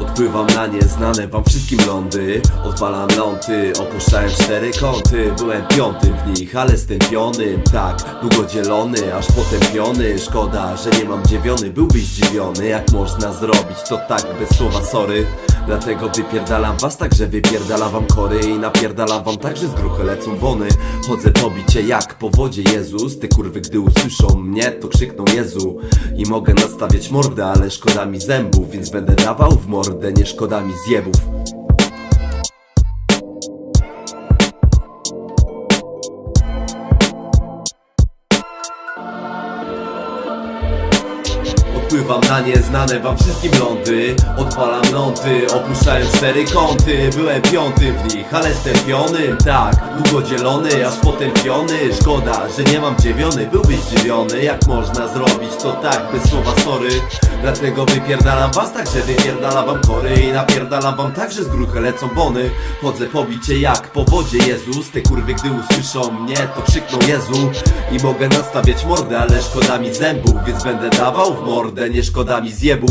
Odpływam na nieznane wam wszystkim lądy. Odpalam ląty, opuszczałem cztery kąty. Byłem piątym w nich, ale stępionym Tak, długo dzielony, aż potępiony. Szkoda, że nie mam dziewiony Byłbyś zdziwiony, jak można zrobić to tak bez słowa sorry Dlatego wypierdalam was tak, że wypierdalam wam kory I napierdalam wam tak, że z gruchy lecą bony Chodzę po bicie jak po wodzie Jezus. Te kurwy gdy usłyszą mnie to krzykną Jezu. I mogę nastawiać mordę, ale szkoda mi zębów Więc będę dawał w mordę, nie szkoda mi zjebów Odpływam na nieznane wam wszystkim lądy. Odpalam ląty, opuszczałem cztery kąty. Byłem piąty w nich, ale stępionym Tak, długo dzielony, aż potępiony Szkoda, że nie mam dziewiony Byłbyś zdziwiony, jak można zrobić to tak Bez słowa sorry? Dlatego wypierdalam was tak, że wypierdalam wam kory. I napierdalam wam tak, że z gruchy lecą bony. Chodzę po bicie jak po wodzie Jezus. Te kurwy gdy usłyszą mnie to krzykną Jezu. I mogę nastawiać mordę, ale szkoda mi zębów Więc będę dawał w mordę, nie szkoda mi zjebów